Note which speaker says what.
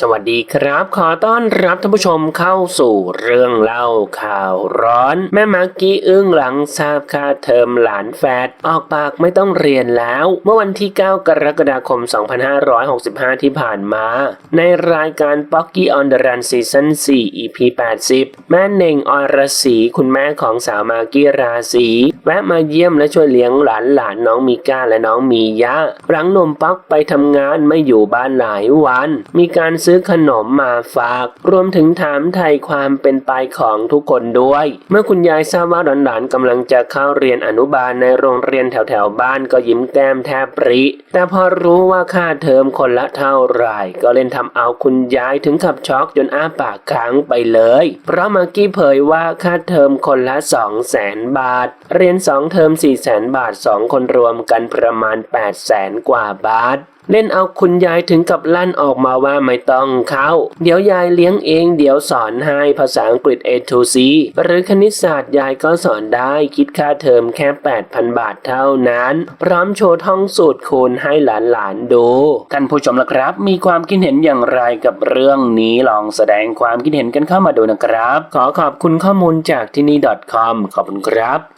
Speaker 1: สวัสดีครับ ขอต้อนรับท่านผู้ชมเข้าสู่เรื่องเล่าข่าวร้อน แม่มากกี้อึ้งหลังทราบค่าเทอมหลานแฟดออกปากไม่ต้องเรียนแล้ว เมื่อวันที่ 9 กรกฎาคม 2565 ที่ผ่านมา ในรายการ p o c k y on the Run Season 4 EP 80 แม่เน่งอรศรีคุณแม่ของสาวมากกี้ราศีแวะมาเยี่ยมและช่วยเลี้ยงหลานหลานน้องมีก้าและน้องมียะหลังนมป๊อกไปทำงานไม่อยู่บ้านหลายวัน มีการซื้อื้อขนมมาฝาก รวมถึงถามไทยความเป็นไปของทุกคนด้วย เมื่อคุณยายทราบว่าหลานๆกำลังจะเข้าเรียนอนุบาลในโรงเรียนแถวๆบ้านก็ยิ้มแก้มแทบปริ แต่พอรู้ว่าค่าเทอมคนละเท่าไหร่ ก็เล่นทำเอาคุณยายถึงขับช็อกจนอ้าปากค้างไปเลย เพราะมากกี้เผยว่าค่าเทอมคนละ2 0 0แสนบาท เรียน2เทอม4 0 0แสนบาท2คนรวมกันประมาณ8 0 0แสนกว่าบาทเล่นเอาคุณยายถึงกับลั่นออกมาว่าไม่ต้องเขาเดี๋ยวยายเลี้ยงเองเดี๋ยวสอนให้ภาษาอังกฤษ A to C หรือคณิตศาสตร์ยายก็สอนได้คิดค่าเทอมแค่ 8,000 บาทเท่านั้น พร้อมโชว์ท่องสูตรคูณให้หลานๆดู ท่านผู้ชมละครับ มีความคิดเห็นอย่างไรกับเรื่องนี้ลองแสดงความคิดเห็นกันเข้ามาดูนะครับ ขอขอบคุณข้อมูลจากที่นี่ .com ขอบคุณครับ